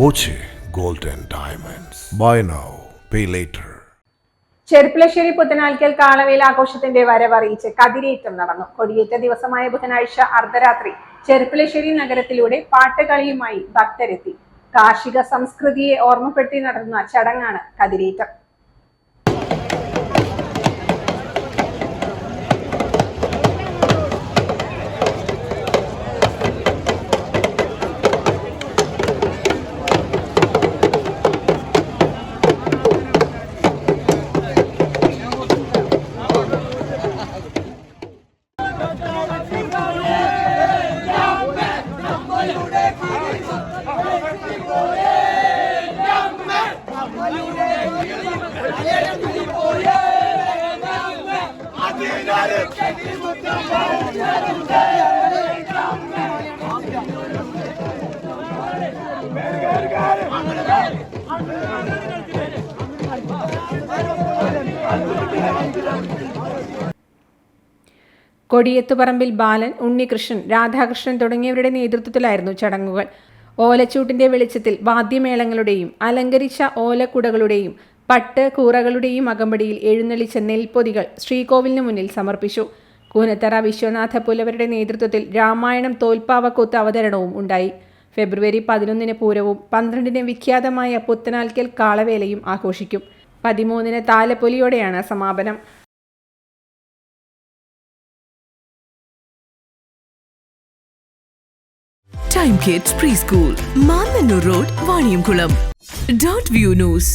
Boche gold and diamonds buy now pay later Cherpulassery Puthanalkkal Kalavela ആഘോഷത്തിന്റെ വരവറിയിച്ച് കതിരേറ്റം നടന്നു. കൊടിയേറ്റ ദിവസമായ ബുധനാഴ്ച അർദ്ധരാത്രി ചെർപ്പുളശ്ശേരി നഗരത്തിലൂടെ പാട്ടുകളിയുമായി ഭക്തരെത്തി. കാർഷിക സംസ്കൃതിയെ ഓർമ്മപ്പെടുത്തി നടന്ന ചടങ്ങാണ് കതിരേറ്റം. കൊടിയത്തുപറമ്പിൽ ബാലൻ ഉണ്ണികൃഷ്ണൻ രാധാകൃഷ്ണൻ തുടങ്ങിയവരുടെ നേതൃത്വത്തിലായിരുന്നു ചടങ്ങുകൾ. ഓലച്ചൂട്ടിന്റെ വെളിച്ചത്തിൽ വാദ്യമേളങ്ങളുടെയും അലങ്കരിച്ച ഓലക്കുടകളുടെയും പട്ട് കൂറകളുടെയും അകമ്പടിയിൽ എഴുന്നള്ളിച്ച നെൽപ്പൊതികൾ ശ്രീകോവിലിന് മുന്നിൽ സമർപ്പിച്ചു. കൂനത്തറ വിശ്വനാഥ പുലവരുടെ നേതൃത്വത്തിൽ രാമായണം തോൽപ്പാവക്കൂത്ത് അവതരണവും ഉണ്ടായി. ഫെബ്രുവരി പതിനൊന്നിന് പൂരവും പന്ത്രണ്ടിന് വിഖ്യാതമായ പുത്തനാൽക്കൽ കാളവേലയും ആഘോഷിക്കും. പതിമൂന്നിന് താലപ്പൊലിയോടെയാണ് സമാപനം. Time kids pre school Road, Vaniyamkulam dot view news